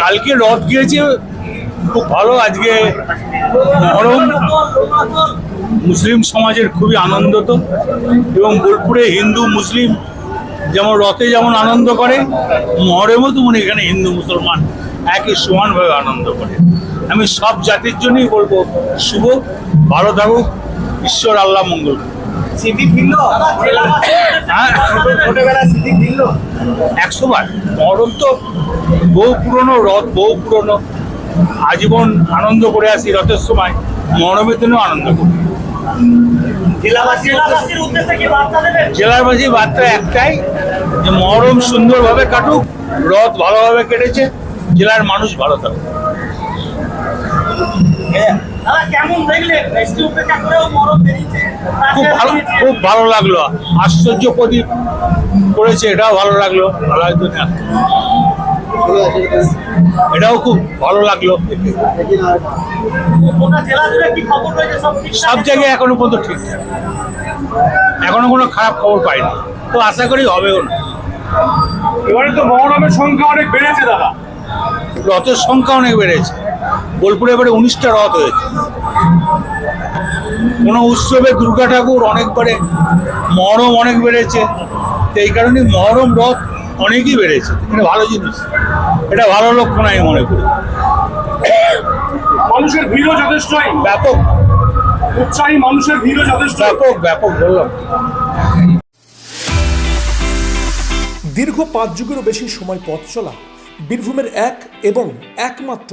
কালকে রথ গিয়েছে, খুব ভালো আজকে মহরম। মুসলিম সমাজের খুবই আনন্দ তো। এবং বোলপুরে হিন্দু, মুসলিম যেমন রথে যেমন আনন্দ করে, মহরমও তেমন এখানে হিন্দু, মুসলমান একই সমানভাবে আনন্দ করে। আমি সব জাতির জন্যই বলব, শুভ, ভালো থাকুক, ঈশ্বর আল্লাহ মঙ্গল একশো বার তো বহু পুরনো রথ বহু পুরনো আজীবন আনন্দ করে আসি রথের সময় মহরমের দিনেও আনন্দ করি। জেলাবাসীর বার্তা একটাই যে মহরম সুন্দরভাবে কাটুক রথ ভালোভাবে কেটেছে জেলার মানুষ ভালো থাকুক। খুব ভালো খুব ভালো লাগল। আশ্চর্য প্রদীপ করেছে এটাও ভালো লাগল। ভালো লাগতো না? এটাও খুব ভালো লাগল। গোটা জেলা জুড়ে কি খবর রয়েছে সব সব জায়গায় এখনও পর্যন্ত ঠিকঠাক এখনও কোনো খারাপ খবর পাইনি। তো আশা করি হবেও না। এবারে তো মহরমের সংখ্যা অনেক বেড়েছে দাদা। রথের সংখ্যা অনেক বেড়েছে। বোলপুরে এবারে উনিশটা রথ হয়েছে। কোনো উৎসবে দুর্গা ঠাকুর অনেকবারে মহরম অনেক বেড়েছে। তো এই কারণে মহরম রথ অনেকই বেড়েছে। এটা ভালো জিনিস। এটা ভালো লক্ষণ আমি মনে করি। মানুষের ভিড়ও যথেষ্টই ব্যাপক। উৎসাহী মানুষের ভিড়ও যথেষ্ট ব্যাপক ব্যাপক বললাম। দীর্ঘ পাঁচ যুগেরও বেশি সময় পথ চলা বীরভূমের এক এবং একমাত্র